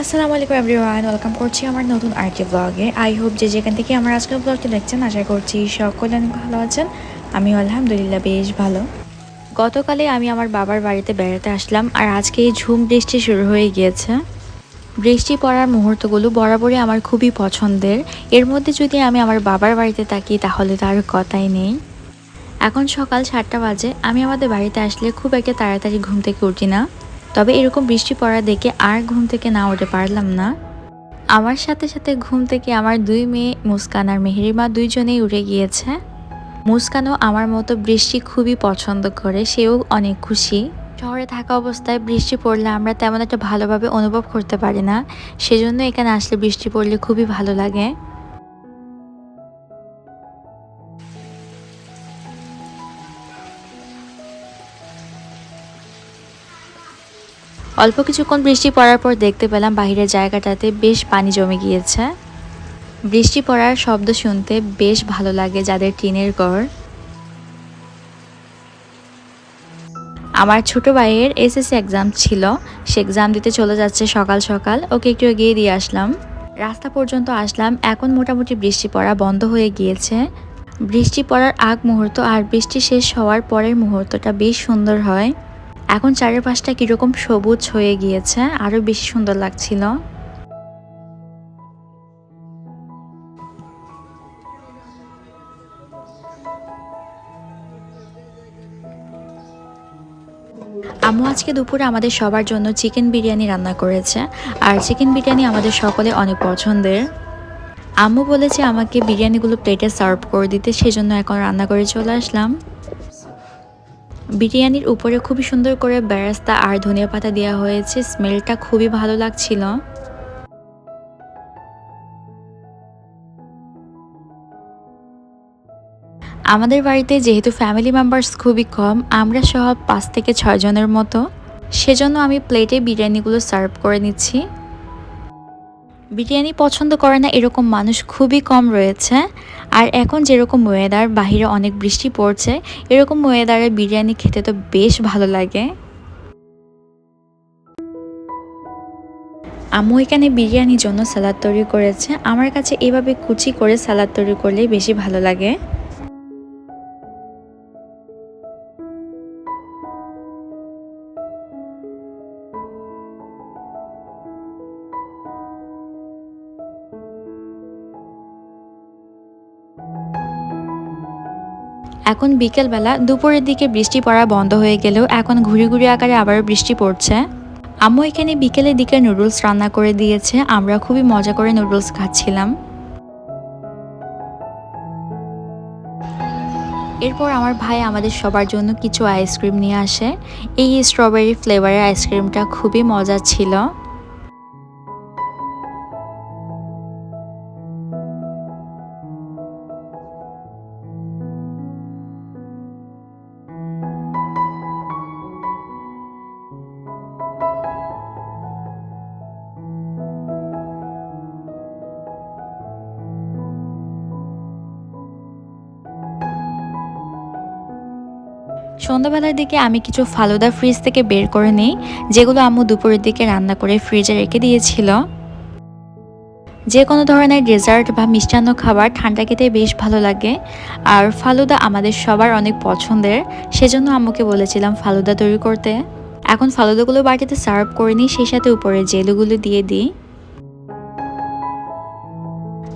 আসসালামু আলাইকুম everyone welcome করছি আমার নতুন আরটি ব্লগে আই হোপ যে যেখান থেকে আমার আজকের ব্লগটি দেখছেন, আশা করছি সকলে অনেক ভালো আছেন। আমি আলহামদুলিল্লাহ বেশ ভালো। গতকালে আমি আমার বাবার বাড়িতে বেড়াতে আসলাম, আর আজকে এই ঝুম বৃষ্টি শুরু হয়ে গিয়েছে। বৃষ্টি পড়ার মুহূর্তগুলো বরাবরই আমার খুবই পছন্দের। এর মধ্যে যদি আমি আমার বাবার বাড়িতে থাকি, তাহলে তো আর কথাই নেই। এখন সকাল সাতটা বাজে, আমি আমাদের বাড়িতে আসলে খুব একটা তাড়াতাড়ি ঘুম থেকে উঠি না। তবে এরকম বৃষ্টি পড়া দেখে আর ঘুম থেকে না উঠে পারলাম না। আমার সাথে সাথে ঘুম থেকে আমার দুই মেয়ে, মুস্কান আর মেহেরিমা দুইজনেই উঠে গিয়েছে। মুস্কানও আমার মতো বৃষ্টি খুবই পছন্দ করে, সেও অনেক খুশি। শহরে থাকা অবস্থায় বৃষ্টি পড়লে আমরা তেমন একটা ভালোভাবে অনুভব করতে পারি না, সেজন্য এখানে আসলে বৃষ্টি পড়লে খুবই ভালো লাগে। অল্প কিছুক্ষণ বৃষ্টি পড়ার পর দেখতে পেলাম বাহিরের জায়গাটাতে বেশ পানি জমে গিয়েছে। বৃষ্টি পড়ার শব্দ শুনতে বেশ ভালো লাগে যাদের টিনের ঘর। আমার ছোট ভাইয়ের এসএসসি এক্সাম ছিল। সে এক্সাম দিতে চলে যাচ্ছে সকাল সকাল। ওকে একটু এগিয়ে দিয়ে আসলাম। রাস্তা পর্যন্ত আসলাম। এখন মোটামুটি বৃষ্টি পড়া বন্ধ হয়ে গিয়েছে। বৃষ্টি পড়ার আগ মুহূর্ত আর বৃষ্টি শেষ হওয়ার পরের মুহূর্তটা বেশ সুন্দর হয়। এখন চারিপাশটা কীরকম সবুজ হয়ে গিয়েছে আরও বেশি সুন্দর লাগছিল। আম্মু আজকে দুপুরে আমাদের সবার জন্য চিকেন বিরিয়ানি রান্না করেছে, আর চিকেন বিরিয়ানি আমাদের সকলে অনেক পছন্দের। আম্মু বলেছে আমাকে বিরিয়ানিগুলো প্লেটে সার্ভ করে দিতে, সেজন্য এখন রান্না করে চলে আসলাম। বিরিয়ানির উপরে খুবই সুন্দর করে বেরাস্তা আর ধনিয়া পাতা দেওয়া হয়েছে। স্মেলটা খুবই ভালো লাগছিল। আমাদের বাড়িতে যেহেতু ফ্যামিলি মেম্বার্স খুবই কম, আমরা সহ পাঁচ থেকে ছয় জনের মতো, সেজন্য আমি প্লেটে বিরিয়ানিগুলো সার্ভ করে নিচ্ছি। বিরিয়ানি পছন্দ করে না এরকম মানুষ খুবই কম রয়েছে। আর এখন যেরকম ওয়েদার বাহিরে অনেক বৃষ্টি পড়ছে, এরকম ওয়েদারে বিরিয়ানি খেতে তো বেশ ভালো লাগে। আমু এখানে বিরিয়ানির জন্য সালাদ তৈরি করেছে। আমার কাছে এভাবে কুচি করে সালাদ তৈরি করলেই বেশি ভালো লাগে। এখন বিকেলবেলা দুপুরের দিকে বৃষ্টি পড়া বন্ধ হয়ে গেলেও এখন ঘুরি ঘুরি আকারে আবারও বৃষ্টি পড়ছে। আম্মু এখানে বিকেলের দিকে নুডলস রান্না করে দিয়েছে, আমরা খুবই মজা করে নুডলস খাচ্ছিলাম। এরপর আমার ভাই আমাদের সবার জন্য কিছু আইসক্রিম নিয়ে আসে। এই স্ট্রবেরি ফ্লেভারের আইসক্রিমটা খুবই মজা ছিল। সন্ধ্যাবেলার দিকে আমি কিছু ফালুদা ফ্রিজ থেকে বের করে নিই, যেগুলো আম্মু দুপুরের দিকে রান্না করে ফ্রিজে রেখে দিয়েছিল। যে কোনো ধরনের ডেজার্ট বা মিষ্টান্ন খাবার ঠান্ডা খেতে বেশ ভালো লাগে। আর ফালুদা আমাদের সবার অনেক পছন্দের, সেজন্য আম্মুকে বলেছিলাম ফালুদা তৈরি করতে। এখন ফালুদাগুলো বাটিতে সার্ভ করে নিই, সেই সাথে উপরে জেলুগুলো দিয়ে দিই।